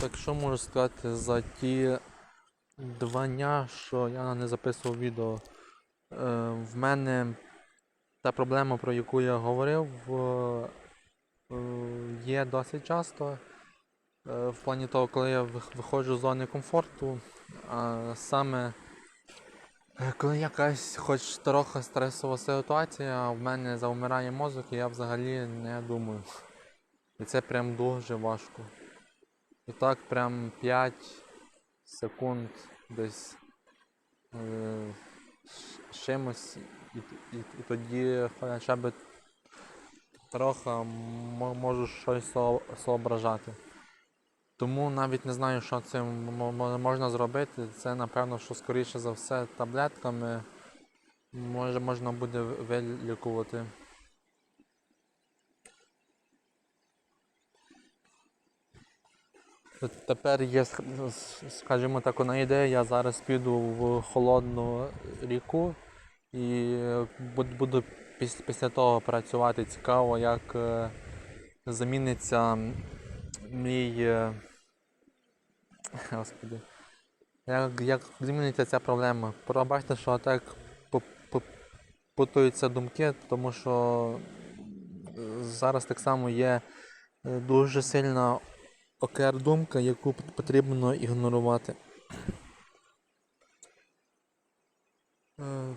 Так що можу сказати за ті два дня, що я не записував відео. Е, В мене та проблема, про яку я говорив, е, є досить часто. Е, В плані того, коли я виходжу з зони комфорту, а саме коли якась хоч трохи стресова ситуація, в мене завмирає мозок, і я взагалі не думаю. І це прям дуже важко. І так прям 5 секунд десь е, чимось, і, і, і тоді хоча б трохи мо- можу щось со- соображати. Тому навіть не знаю, що цим мо- мо- можна зробити. Це напевно, що скоріше за все таблетками може можна буде вилікувати. Тепер є, скажімо так, одна ідея, я зараз піду в холодну ріку і буду після того працювати цікаво, як е, заміниться мій. е, Господи. Як, як зміниться ця проблема? Пробачте, що так пу- пу- путаються думки, тому що е, зараз так само є е, дуже сильна окр-думка, яку потрібно ігнорувати. Е,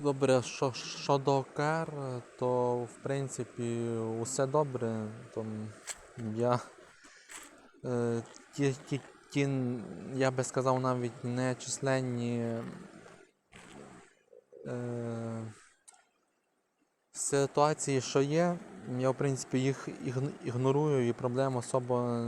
Добре, що щодо ОКР, то в принципі усе добре. Там, я е, ті, ті, ті, я би сказав, навіть не численні е, ситуації, що є, я в принципі їх ігн- ігнорую і проблем особо